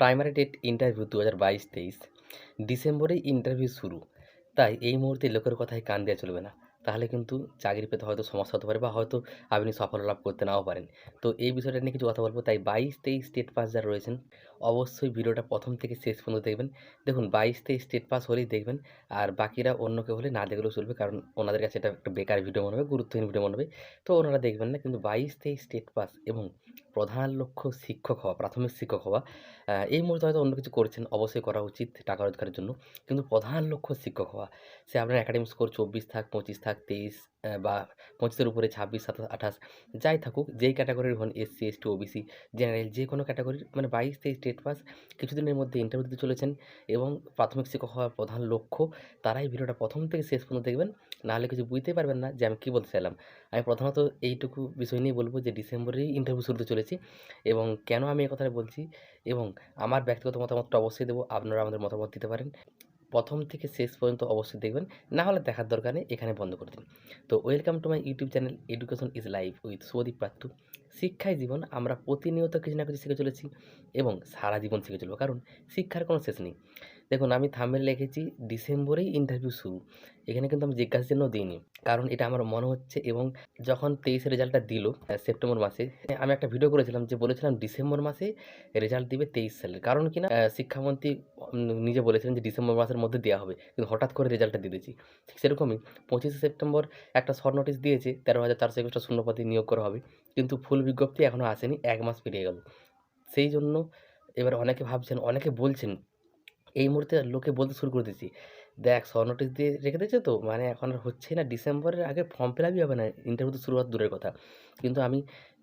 Primary date interview দু হাজার বাইশ তেইশ। ডিসেম্বরেই ইন্টারভিউ শুরু। তাই এই মুহূর্তে লোকের কথায় কান দেওয়া চলবে না। তাহলে কিন্তু চাকরি পেতে হয়তো সমস্যা হতে পারে বা হয়তো আপনি সাফল্য লাভ করতে নাও পারেন। তো এই বিষয়টা নিয়ে কিছু কথা বলব। তাই বাইশ তেইশ স্টেট পাস যারা রয়েছেন, অবশ্যই ভিডিওটা প্রথম থেকে শেষ পর্যন্ত দেখবেন। দেখুন, বাইশ তেইশ স্টেট পাস হলেই দেখবেন। আর বাকিরা অন্য কেউ হলে না দেখলেও চলবে। কারণ ওনাদের কাছে এটা একটা বেকার ভিডিও মনে হবে, গুরুত্বহীন ভিডিও মনে হবে। তো ওনারা দেখবেন না, কিন্তু বাইশ তেইশ স্টেট পাস এবং প্রধান লক্ষ্য শিক্ষক হওয়া, প্রাথমিক শিক্ষক হওয়া। এই মুহূর্তে হয়তো অন্য কিছু করছেন, অবশ্যই করা উচিত টাকা রোজগারের জন্য। কিন্তু প্রধান লক্ষ্য শিক্ষক হওয়া, সে আপনার একাডেমিক স্কোর চব্বিশ থাক, পঁচিশ থাক, তেইশ বা পঁচিশের উপরে ছাব্বিশ, সাতাশ, আঠাশ, যাই থাকুক, যেই ক্যাটাগরির হন এসসি এসটি ওবিসি জেনারেল যে কোনো ক্যাটাগরির মানে বাইশ, তেইশ স্টেট পাস, কিছুদিনের মধ্যে ইন্টারভিউ দিতে চলেছেন এবং প্রাথমিক শিক্ষক হওয়ার প্রধান লক্ষ্য, তারাই ভিডিওটা প্রথম থেকে শেষ পর্যন্ত দেখবেন। নাহলে কিছু বুঝতেই পারবেন না যে আমি কী বলতে চাইলাম। আমি প্রথমত এইটুকু বিষয় নিয়ে বলব যে ডিসেম্বরেই ইন্টারভিউ শুরু হতে চলেছে এবং কেন আমি এই কথাটা বলছি এবং আমার ব্যক্তিগত মতামতটা অবশ্যই দেবো আপনারা আমাদের মতামত দিতে পারেন। প্রথম থেকে শেষ পর্যন্ত অবশ্যই দেখবেন, না হলে দেখার দরকার নেই, এখানে বন্ধ করে দিন। তো welcome to my YouTube channel education is life with Sudip Pattu শিক্ষাই জীবন আমরা প্রতিনিয়ত কিছু না কিছু শিখে চলেছি এবং সারা জীবন শিখে চলবো, কারণ শিক্ষার কোনো শেষ নেই। দেখুন আমি থামেল লিখেছি ডিসেম্বরেই ইন্টারভিউ শুরু। এখানে কিন্তু আমি জিজ্ঞাসা চিহ্ন দিইনি। কারণ এটা আমার মনে হচ্ছে এবং যখন তেইশে রেজাল্টটা দিল সেপ্টেম্বর মাসে আমি একটা ভিডিও করেছিলাম যে বলেছিলাম ডিসেম্বর মাসে রেজাল্ট দিবে তেইশ সালের কারণ কিনা আহ, শিক্ষামন্ত্রী নিজে বলেছিলেন যে ডিসেম্বর মাসের মধ্যে দেওয়া হবে। কিন্তু হঠাৎ করে রেজাল্টটা দিয়ে দিয়েছি। ঠিক সেরকমই পঁচিশে সেপ্টেম্বর একটা শর্ট নোটিশ দিয়েছে তেরো হাজার চারশো একুশটা শূন্যপদে নিয়োগ করা হবে। কিন্তু ফুল বিজ্ঞপ্তি এখনও আসেনি এক মাস পেরিয়ে গেল। সেই জন্য এবার অনেকে ভাবছেন অনেকে বলছেন এই মুহূর্তে লোকে বলতে শুরু করে দিয়েছি। দেখ শর্ট নোটিশ দিয়ে রেখে দিয়েছে তো? মানে এখন আর হচ্ছেই না। ডিসেম্বরের আগে ফর্ম ফিল আপই হবে না। ইন্টারভিউ তো শুরু হওয়ার দূরের কথা। কিন্তু আমি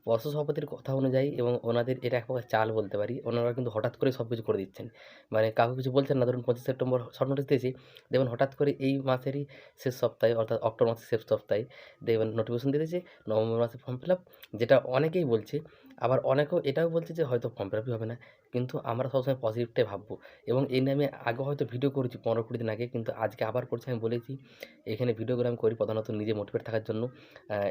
পর্ষদ সভাপতির কথা অনুযায়ী এবং ওনাদের এটা এক প্রকার চাল বলতে পারি। ওনারা কিন্তু হঠাৎ করে সব কিছু করে দিচ্ছেন। মানে কাউকে কিছু বলছেন না। ধরুন পঁচিশ সেপ্টেম্বর শর্ট নোটিশ দিয়েছি। দেখবেন হঠাৎ করে এই মাসেরই শেষ সপ্তাহে অর্থাৎ অক্টোবর মাসের শেষ সপ্তাহে দেখবেন নোটিফিকেশন দিয়ে দিয়েছে। নভেম্বর মাসে ফর্ম ফিল আপ যেটা অনেকেই বলছে। আবার অনেকেও এটাও বলছে যে হয়তো ফর্ম ফিল আপই হবে না। কিন্তু আমরা সবসময় পজিটিভটাই ভাববো। এবং এই নিয়ে আমি আগে হয়তো ভিডিও করেছি পনেরো কুড়ি দিন আগে, কিন্তু আজকে আবার করছি, আমি বলেছি, এখানে ভিডিওগুলো আমি করি প্রধানত নিজে মোটিভেট থাকার জন্য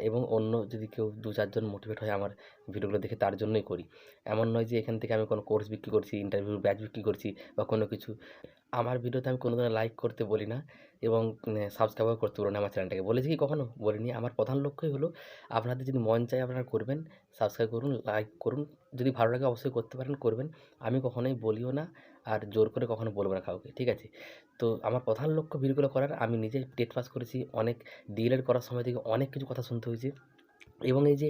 এবং অন্য যদি কেউ দু চারজন মোটিভেট হয় আমার ভিডিওগুলো দেখে, তার জন্যই করি। এমন নয় যে এখান থেকে আমি কোনো কোর্স বিক্রি করছি ইন্টারভিউ ব্যাচ বিক্রি করছি, বা কোনো কিছু আমার ভিডিওতে আমি কোনো দিনও লাইক করতে বলি না এবং সাবস্ক্রাইবও করতে বলি না আমার চ্যানেলটাকে। বলেছি কি কখনো? বলিনি। আমার প্রধান লক্ষ্যই হলো আপনাদের যদি মন চায় আপনারা করবেন সাবস্ক্রাইব করুন লাইক করুন। যদি ভালো লাগে অবশ্যই করতে পারেন, করবেন। আমি কখনোই বলিও না আর জোর করে কখনো বলব না কাউকে, ঠিক আছে? তো আমার প্রধান লক্ষ্য ভিডিওগুলো করার। আমি নিজে টেট পাস করেছি। অনেক ডিএলএড করার সময় থেকে অনেক কিছু কথা শুনতে হয়েছে। এবং এই যে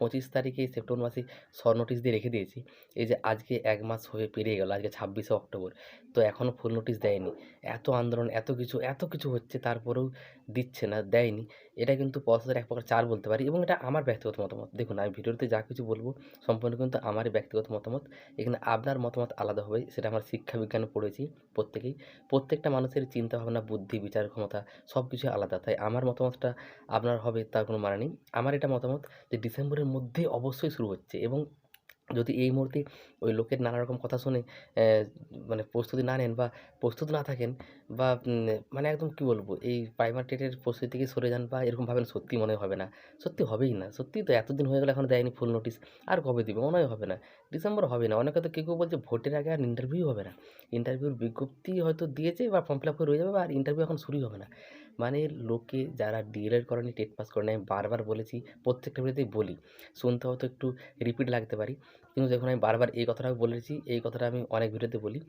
পঁচিশ তারিখে সেপ্টেম্বর মাসে শর্ট নোটিশ দিয়ে রেখে দিয়েছি। এই যে, আজকে এক মাস হয়ে পেরিয়ে গেল, আজকে ছাব্বিশে অক্টোবর। তো এখনও ফুল নোটিশ দেয়নি। এত আন্দোলন, এত কিছু এত কিছু হচ্ছে তারপরেও দিচ্ছে না, দেয়নি। এটা কিন্তু পথের এক প্রকার চার বলতে পারি এবং এটা আমার ব্যক্তিগত মতামত। দেখুন, আমি ভিডিওতে যা কিছু বলব সম্পূর্ণ কিন্তু আমারই ব্যক্তিগত মতামত। এখানে আপনার মতামত আলাদা হবে, সেটা আমার শিক্ষা বিজ্ঞানে পড়েছি প্রত্যেকেই। প্রত্যেকটা মানুষের চিন্তা ভাবনা বুদ্ধি, বিচার ক্ষমতা সব কিছু আলাদা। তাই আমার মতামতটা আপনার হবে, তার কোনো মানে নেই। আমার এটা মতামত যে ডিসেম্বরের মধ্যে অবশ্যই শুরু হচ্ছে এবং যদি এই মুহূর্তে ওই লোকের নানা রকম কথা শুনে মানে প্রস্তুতি না নেন বা প্রস্তুত না থাকেন বা মানে একদম কী বলব, এই প্রাইমারি টেটের প্রস্তুতি থেকে সরে যান বা এরকম ভাবেন সত্যি মনে হবে না। সত্যি হবেই না। সত্যি তো এতদিন হয়ে গেলে এখন দেয়নি ফুল নোটিশ আর কবে দিবে? মনে হয় হবে না। ডিসেম্বর হবে না। অনেকে তো কেউ কেউ বলছে ভোটের আগে আর ইন্টারভিউ হবে না। ইন্টারভিউর বিজ্ঞপ্তি হয়তো দিয়েছে বা ফর্ম ফিল আপ করে রয়ে যাবে বা আর ইন্টারভিউ এখন শুরুই হবে না। মানে লোকে যারা ডিএলএড করেনি টেট পাস করেনি আমি বারবার বলেছি, প্রত্যেকটা ভিডিওতেই বলি, শুনতে হয়তো একটু রিপিট লাগতে পারি। কিন্তু দেখুন, আমি বারবার এই কথাটা বলেছি, এই কথাটা আমি অনেক ভিডিওতে বলি।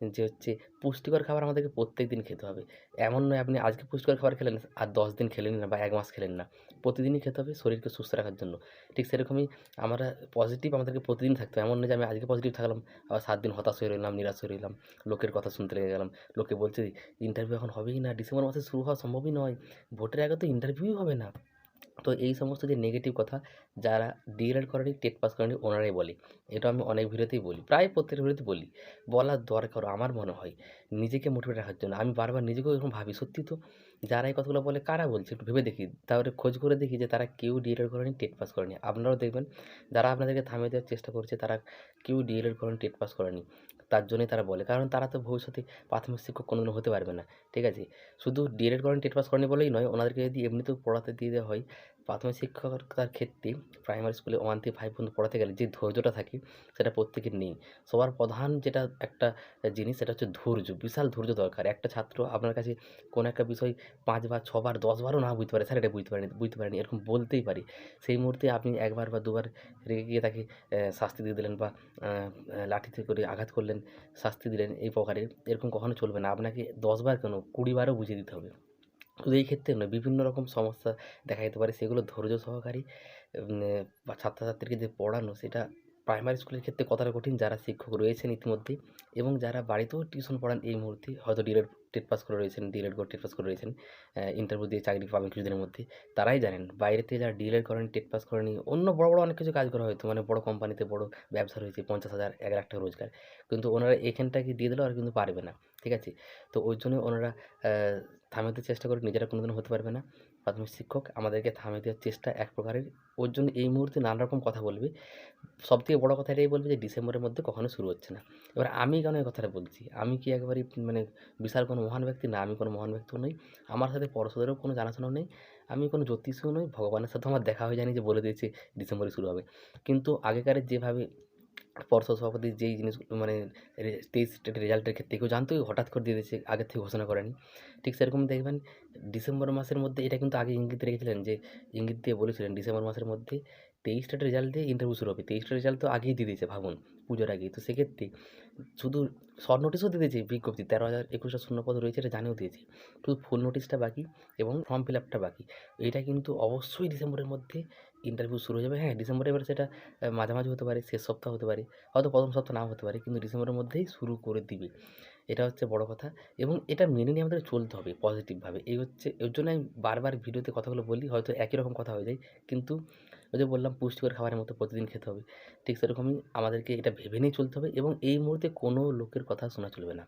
যে হচ্ছে পুষ্টিকর খাবার আমাদেরকে প্রত্যেক দিন খেতে হবে। এমন নয় আপনি আজকে পুষ্টিকর খাবার খেলেন আর দশ দিন খেলেন না বা এক মাস খেলেন না। প্রতিদিনই খেতে হবে শরীরকে সুস্থ রাখার জন্য। ঠিক সেরকমই আমরা পজিটিভ আমাদেরকে প্রতিদিন থাকতে হবে। এমন নয় যে আমি আজকে পজিটিভ থাকলাম, আবার সাত দিন হতাশ হয়ে রইলাম, নিরাশ হয়ে রইলাম, লোকের কথা শুনতে লেগে গেলাম, লোকে বলছে ইন্টারভিউ এখন হবেই না, ডিসেম্বর মাসে শুরু হওয়া সম্ভবই নয়। ভোটের আগে তো ইন্টারভিউই হবে না। তো এই সমস্ত যে নেগেটিভ কথা যারা ডিএলএড করেনি, টেট পাস করেনি, ওনারাই বলে। এটা আমি অনেক ভিডিওতেই বলি, প্রায় প্রত্যেক ভিডিওতে বলি। বলার দরকার আমার মনে হয়, নিজেকে মোটিভেট রাখার জন্য। আমি বারবার নিজেকেও এরকম ভাবি, সত্যি তো? যারা এই কথাগুলো বলে, কারা বলছে? একটু ভেবে দেখি। তাহলে খোঁজ করে দেখি যে তারা কেউ ডিএলএড করেনি, টেট পাস করেনি। আপনারাও দেখবেন, যারা আপনাদেরকে থামিয়ে দেওয়ার চেষ্টা করছে, তারা কেউ ডিএলএড করেনি, টেট পাস করেনি। তার জন্যই তারা বলে। কারণ তারা তো ভবিষ্যতে প্রাথমিক শিক্ষক কোনোদিনও হতে পারবে না। ঠিক আছে? শুধু ডিএড করেন টেট পাস করেনি বলেই নয়, ওনাদেরকে যদি এমনিতেও পড়াতে দিয়ে দেওয়া হয় প্রাথমিক শিক্ষকতার ক্ষেত্রে প্রাইমারি স্কুলে ওয়ান থেকে ফাইভ পর্যন্ত পড়াতে গেলে যে ধৈর্যটা থাকে, সেটা প্রত্যেকের নেই। সবার প্রধান যেটা একটা জিনিস, সেটা হচ্ছে ধৈর্য, বিশাল ধৈর্য দরকার। একটা ছাত্র আপনার কাছে কোনো একটা বিষয় পাঁচবার, ছবার, দশবারও না বুঝতে পারে স্যার এটা বুঝতে পারেনি বুঝতে পারেনি, এরকম বলতেই পারি। সেই মুহূর্তে আপনি একবার বা দুবার রেগে গিয়ে তাকে শাস্তি দিয়ে দিলেন বা লাঠিতে করে আঘাত করলেন, শাস্তি দিলেন, এই প্রকারের, এরকম কখনো চলবে না। আপনাকে দশবার কেন? কুড়িবারও বুঝিয়ে দিতে হবে। শুধু এই ক্ষেত্রে নয় বিভিন্ন রকম সমস্যা দেখা যেতে পারে। সেগুলো ধৈর্য সহকারী বা ছাত্রছাত্রীকে যে পড়ানো সেটা প্রাইমারি স্কুলের ক্ষেত্রে কতটা কঠিন? যারা শিক্ষক রয়েছেন ইতিমধ্যে এবং যারা বাড়িতেও টিউশন পড়ান এই মুহূর্তে হয়তো ডিএড টেট পাস করে রয়েছেন ডিএলএড করে টেট পাস করে রয়েছেন ইন্টারভিউ দিয়ে চাকরি পাবেন কিছুদিনের মধ্যে, তারাই জানেন। বাইরে থেকে যারা ডিএলএড করেন, টেট পাস করেনি অন্য বড় বড় অনেক কিছু কাজ করা হয়তো মানে বড় কোম্পানিতে বড় ব্যবসা রয়েছে, পঞ্চাশ হাজার, এক লাখ টাকা রোজগার। কিন্তু ওনারা এখানটাকে দিয়ে দিলেও আর কিন্তু পারবে না, ঠিক আছে? তো ওই জন্য ওনারা থামাতে চেষ্টা করে, নিজেরা কোনোদিন হতে পারবে না। প্রাথমিক শিক্ষক আমাদেরকে থামিয়ে দেওয়ার চেষ্টা এক প্রকারের। ওর জন্য এই মুহূর্তে নানা রকম কথা বলবে। সবথেকে বড় কথা এটাই বলবে যে, ডিসেম্বরের মধ্যে কখনো শুরু হচ্ছে না। এবার আমি কেন এই কথাটা বলছি? আমি কি একেবারে মানে বিশাল কোনো মহান ব্যক্তি? না, আমি কোনো মহান ব্যক্তিও নই। আমার সাথে পরশুদেরও কোনো জানাশোনা নেই। আমি কোনো জ্যোতিষীও নই। ভগবানের সাথে আমার দেখা হয়ে জানি যে বলে দিয়েছে ডিসেম্বরে শুরু হবে। কিন্তু আগেকারের যেভাবে পর্ষদ সভাপতি যেই জিনিসগুলো মানে তেইশ স্টেটের রেজাল্টের ক্ষেত্রে কেউ জানতো, হঠাৎ করে দিয়ে দিয়েছে, আগের থেকে ঘোষণা করেনি। ঠিক সেরকম দেখবেন, ডিসেম্বর মাসের মধ্যে, এটা কিন্তু আগে ইঙ্গিত রেখেছিলেন যে, ইঙ্গিত দিয়ে বলেছিলেন, ডিসেম্বর মাসের মধ্যে তেইশ স্টেটের রেজাল্ট দিয়ে ইন্টারভিউ শুরু হবে। তেইশ স্টেটের রেজাল্ট তো আগেই দিয়ে দিয়েছে ভাবুন, পুজোর আগেই। তো সেক্ষেত্রে শুধু শর্ট নোটিশও দিয়ে দিয়েছে বিজ্ঞপ্তি, তেরো হাজার একুশটা শূন্যপদ রয়েছে এটা জানিয়েও দিয়েছে। শুধু ফুল নোটিশটা বাকি এবং ফর্ম ফিল আপটা বাকি। এটা কিন্তু অবশ্যই ডিসেম্বরের মধ্যে ইন্টারভিউ শুরু হয়ে যাবে। হ্যাঁ ডিসেম্বরে এবার সেটা মাঝামাঝি হতে পারে, শেষ সপ্তাহ হতে পারে, হয়তো প্রথম সপ্তাহ নাও হতে পারে, কিন্তু ডিসেম্বরের মধ্যেই শুরু করে দিবে। এটা হচ্ছে বড় কথা এবং এটা মেনে নিয়ে আমাদের চলতে হবে পজিটিভভাবে এই হচ্ছে, এর জন্য আমি বারবার ভিডিওতে কথাগুলো বলি, হয়তো একই রকম কথা হয়ে যায়, কিন্তু ওই যে বললাম পুষ্টিকর খাবারের মতো প্রতিদিন খেতে হবে। ঠিক সেরকমই আমাদেরকে এটা ভেবে নিয়ে চলতে হবে এবং এই মুহূর্তে কোনো লোকের কথা শোনা চলবে না।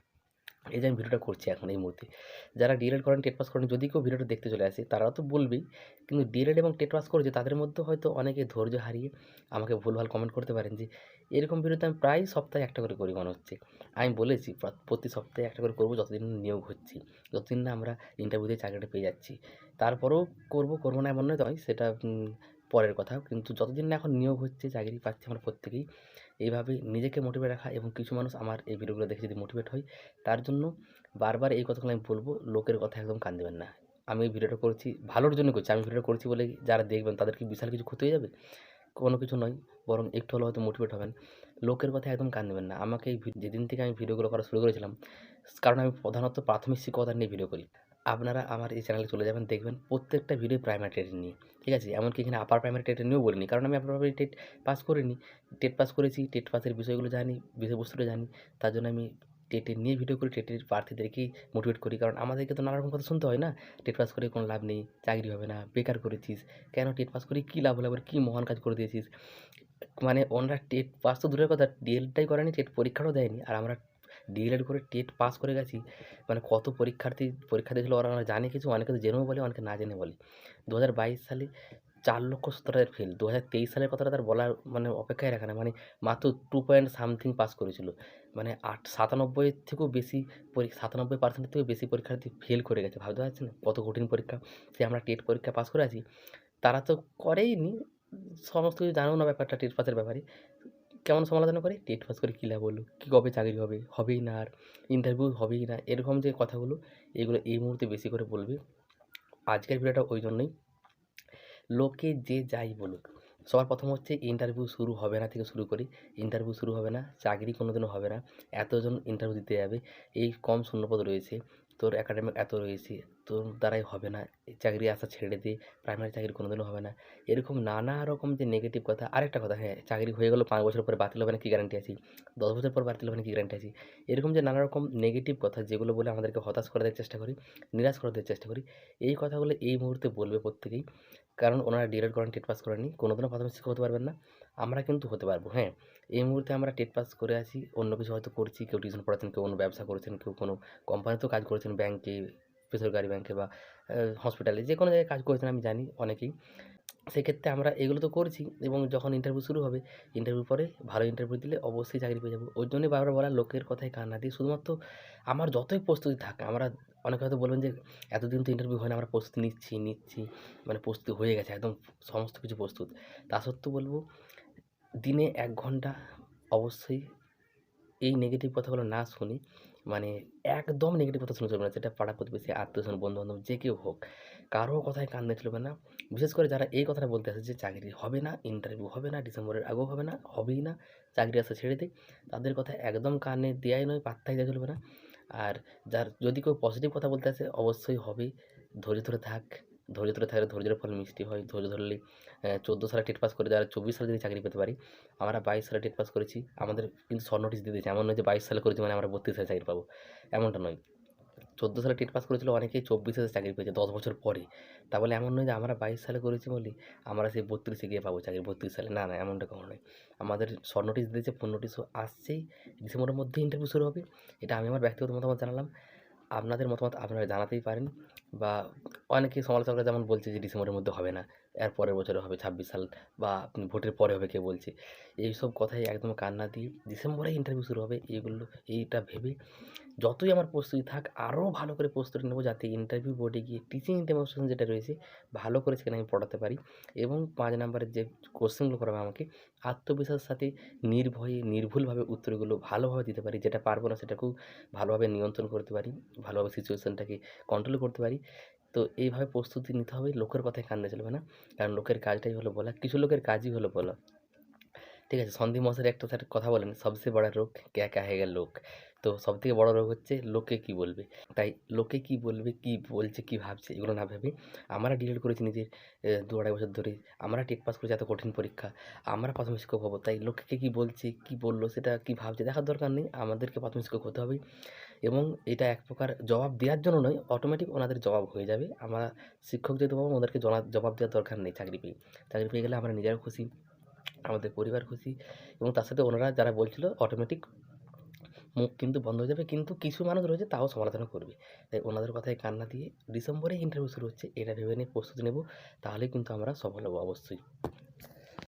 এই যে আমি ভিডিওটা করছি এখন এই মুহূর্তে। যারা ডিএলএড করেন টেট পাস করেন, যদি কেউ ভিডিওটা দেখতে চলে আসে তারা তো বলবেই, কিন্তু ডিএলএড এবং টেট পাস করেছে তাদের মধ্যে হয়তো অনেকে ধৈর্য হারিয়ে আমাকে ভুলভাল কমেন্ট করতে পারেন যে, এরকম ভিডিওতে আমি প্রায় সপ্তাহে একটা করে করি মনে হচ্ছে। আমি বলেছি প্রতি সপ্তাহে একটা করে করব যতদিন নিয়োগ হচ্ছি, যতদিন না আমরা ইন্টারভিউতে চাকরিটা পেয়ে যাচ্ছি। তারপরেও করব করব না এমন নয় সেটা পরের কথা। কিন্তু যতদিন না এখন নিয়োগ হচ্ছে, চাকরি পাচ্ছি আমরা প্রত্যেকেই, এইভাবে নিজেকে মোটিভেট রাখা এবং কিছু মানুষ আমার এই ভিডিওগুলো দেখে যদি মোটিভেট হয়, তার জন্য বারবার এই কথাগুলো আমি বলব, লোকের কথা একদম কান দেবেন না। আমি এই ভিডিওটা করছি, ভালোর জন্য করছি, আমি ভিডিওটা করছি বলে যারা দেখবেন তাদের কি বিশাল কিছু ক্ষতি হয়ে যাবে? কোনো কিছু নয়, বরং একটু হলেও হয়তো মোটিভেট হবেন। লোকের কথা একদম কান দেবেন না। আমাকে এই যেদিন থেকে আমি ভিডিওগুলো করা শুরু করেছিলাম, কারণ আমি প্রধানত প্রাথমিক শিক্ষকতা নিয়ে ভিডিও করি। আপনারা আমার এই চ্যানেলে চলে যাবেন, দেখবেন প্রত্যেকটা ভিডিও প্রাইমারি টেট নিয়ে। ঠিক আছে? এমনকি এখানে আপার প্রাইমারি টেট নিয়েও বলিনি, কারণ আমি আপার প্রাইমারি টেট পাস করিনি। টেট পাস করেছি টেট পাসের বিষয়গুলো জানি, বিষয়বস্তুটা জানি। তার জন্য আমি টেটের নিয়ে ভিডিও করি টেটের প্রার্থীদেরকেই মোটিভেট করি। কারণ আমাদেরকে তো নানা রকম কথা শুনতে হয় না টেট পাস করে কোনো লাভ নেই, চাকরি হবে না, বেকার করেছিস কেন টেট পাস করে কী লাভ হলো? আবার কী মহান কাজ করে দিয়েছিস? মানে ওনারা টেট পাস তো দূরের কথা ডিএলটাই করেনি টেট পরীক্ষাটাও দেয়নি। আর আমরা ডিএলএড করে টেট পাস করে গেছি মানে কত পরীক্ষার্থী পরীক্ষা দিয়েছিল ওরা জানে কিছু, অনেকে তো জেনেও বলে, অনেকে না জেনে বলে। দু হাজার বাইশ সালে চার লক্ষ সত্তর হাজার ফেল দু হাজার তেইশ সালের কথাটা তার বলার মানে অপেক্ষায় রাখে না মানে মাত্র টু পয়েন্ট সামথিং পাস করেছিল। মানে আট, সাতানব্বইয়ের থেকেও বেশি সাতানব্বই পার্সেন্টের থেকেও বেশি পরীক্ষার্থী ফেল করে গেছে, ভাবতে পারছেন? কত কঠিন পরীক্ষা সে আমরা টেট পরীক্ষা পাস করে আছি। তারা তো করেই নি সমস্ত কিছু জানেও না ব্যাপারটা, টেট পাসের ব্যাপারে। কেমন সমালোচনা করে? টেট পাস করে কী লাভ কী কবে চাকরি হবে? হবেই না আর। ইন্টারভিউ হবেই না। এরকম যে কথাগুলো, এগুলো এই মুহূর্তে বেশি করে বলবে। আজকের ভিডিওটা ওই জন্যই। লোকে যে যাই বলুক, সবার প্রথম হচ্ছে ইন্টারভিউ শুরু হবে না থেকে শুরু করি। ইন্টারভিউ শুরু হবে না, চাকরি কোনোদিনও হবে না। এতজন ইন্টারভিউ দিতে যাবে। এই কম শূন্যপদ রয়েছে। তোর একাডেমিক এত রয়েছে, তোর দ্বারাই হবে না। চাকরি আসা ছেড়ে দে প্রাইমারি চাকরি কোনোদিনও হবে না। এরকম নানা রকম যে নেগেটিভ কথা, আরেকটা কথা হ্যাঁ চাকরি হয়ে গেলো পাঁচ বছর পরে বাতিল হবে না, কী গ্যারান্টি আছে? দশ বছর পর বাতিল হবে না, কী গ্যারান্টি আছে? এরকম যে নানা রকম নেগেটিভ কথা, যেগুলো বলে আমাদেরকে হতাশ করে দেওয়ার চেষ্টা করি, নিরাশ করে দেওয়ার চেষ্টা করি, এই কথাগুলো এই মুহূর্তে বলবে প্রত্যেকেই। কারণ ওনারা ডিএলএড করেন টেট পাস করেনি কোনোদিনও প্রাথমিক শিক্ষক হতে পারবেন না। আমরা কিন্তু হতে পারব হ্যাঁ। এই মুহূর্তে আমরা টেট পাস করে আছি। অন্য কিছু হয়তো করছি, কেউ টিউশন পড়াচ্ছেন, কেউ অন্য ব্যবসা করেছেন, কেউ কোনো কোম্পানিতেও কাজ করেছেন ব্যাংকে, বেসরকারি ব্যাংকে বা হসপিটালে যে কোনো জায়গায় কাজ করেছেন আমি জানি অনেকেই। সেক্ষেত্রে আমরা এগুলো তো করছি এবং যখন ইন্টারভিউ শুরু হবে ইন্টারভিউ পরে ভালো ইন্টারভিউ দিলে অবশ্যই চাকরি পেয়ে যাব। ওই জন্যই বারবার বলা লোকের কথায় কান না দিয়ে শুধুমাত্র আমার যতই প্রস্তুতি থাকে, আমরা অনেকে হয়তো বলবেন যে, এতদিন তো ইন্টারভিউ হয় না আমরা প্রস্তুতি নিচ্ছি নিচ্ছি। মানে প্রস্তুতি হয়ে গেছে, একদম সমস্ত কিছু প্রস্তুত। তা সত্ত্বেও বলব দিনে এক ঘণ্টা অবশ্যই এই নেগেটিভ কথাগুলো না শুনি। মানে একদম নেগেটিভ কথা শুনে চলবে না সেটা পাড়া প্রতিবেশী আত্মীয়স্বজন বন্ধুবান্ধব, যে কেউ হোক। কারও কথায় কান দিয়ে চলবে না। বিশেষ করে যারা এই কথাটা বলতে আসে যে চাকরি হবে না ইন্টারভিউ হবে না, ডিসেম্বরের আগেও হবে না, হবেই না, চাকরি আসা ছেড়ে দিই তাদের কথা একদম কানে দেয়াই নয়, পাত্তাই দেওয়া চলবে না। আর যার যদি কেউ পজিটিভ কথা বলতে আসে, অবশ্যই হবে ধৈর্য ধরে থাক। ধৈর্য ধরে থাকলে ধৈর্যের ফল মিষ্টি হয়। ধৈর্য ধরলে চোদ্দ সালে টেট পাস করে যারা চব্বিশ সালে যদি চাকরি পেতে পারি, আমরা বাইশ সালে টেট পাস করেছি। আমাদের কিন্তু শর্ট নোটিশ দিয়ে দিয়েছে। এমন নয় যে বাইশ সালে করেছি মানে আমরা বত্রিশ সালে চাকরি পাবো। এমনটা নয়। চোদ্দ সালে টেট পাস করেছিল অনেকেই চব্বিশ সালে চাকরি পেয়েছে দশ বছর পরে। তা বলে এমন নয় যে আমরা বাইশ সালে করেছি বলি আমরা সেই বত্রিশে গিয়ে পাবো চাকরি বত্রিশ সালে। না না, এমনটা কখনো নয়। আমাদের শর্ট নোটিশ দিয়েছে ফোন নোটিশও আসছেই ডিসেম্বরের মধ্যে ইন্টারভিউ শুরু হবে। এটা আমি আমার ব্যক্তিগত মতামত জানালাম। আপনাদের মতামত আপনারা জানাতেই পারেন বা অনেকে সমালোচকরা যেমন বলছে যে ডিসেম্বরের মধ্যে হবে না। এর পরের বছরে হবে ছাব্বিশ সাল বা ভোটের পরে হবে কে বলছে। এইসব কথাই একদম কান্না দিয়ে ডিসেম্বরে ইন্টারভিউ শুরু হবে এইগুলো, এইটা ভেবে যতই আমার প্রস্তুতি থাক, আরও ভালো করে প্রস্তুতি নেব যাতে ইন্টারভিউ বোর্ডে গিয়ে টিচিং ডেমনস্ট্রেশন যেটা রয়েছে, ভালো করে সেখানে আমি পড়াতে পারি এবং পাঁচ নাম্বারের যে কোশ্চেনগুলো করাবে আমাকে, আত্মবিশ্বাসের সাথে নির্ভয়ে, নির্ভুলভাবে উত্তরগুলো ভালোভাবে দিতে পারি, যেটা পারব না সেটাকেও ভালোভাবে নিয়ন্ত্রণ করতে পারি, ভালোভাবে সিচুয়েশানটাকে কন্ট্রোল করতে পারি। তো এইভাবে প্রস্তুতি নিতে হবে, লোকের কথায় কান দিয়ে চলবে না। কারণ লোকের কাজটাই হলো বলা, কিছু লোকের কাজই হলো বলা। ঠিক আছে, সন্দীপ মশাই একটা স্যার কথা বলেন, সবচেয়ে বড় রোগ ক্যা কাহেগা লোক? তো সবথেকে বড় রোগ হচ্ছে লোকে কি বলবে? তাই লোকে কি বলবে, কি বলছে, কি ভাবছে, এগুলো না ভেবে আমরা ডিলিট করেছি নিজের দু আড়াই বছর ধরে। আমরা টেট পাস করেছি এত কঠিন পরীক্ষা। আমরা প্রাথমিক শিক্ষক হব। তাই লোককে কি বলছে, কি বলল, সেটা কি ভাবছে, দেখার দরকার নেই। আমাদেরকে প্রাথমিক শিক্ষক হতে হবে এবং এটা এক প্রকার জবাব দেওয়ার জন্য নয় অটোমেটিক ওনাদের জবাব হয়ে যাবে। আমরা শিক্ষক যেহেতু পাবো, ওদেরকে জবাব দেওয়ার দরকার নেই চাকরি পেয়ে। চাকরি পেয়ে গেলে আমরা নিজেরাও খুশি, আমাদের পরিবার খুশি এবং তার সাথে ওনারা যারা বলছিল অটোমেটিক মুখ কিন্তু বন্ধ হয়ে যাবে, কিন্তু কিছু মানুষ রয়েছে তাও সমালোচনা করবে। তাই ওনাদের কথায় কান্না দিয়ে ডিসেম্বরে ইন্টারভিউ শুরু হচ্ছে, এটা ভেবে নিয়ে প্রস্তুতি নেব, তাহলে কিন্তু আমরা সফল হব অবশ্যই।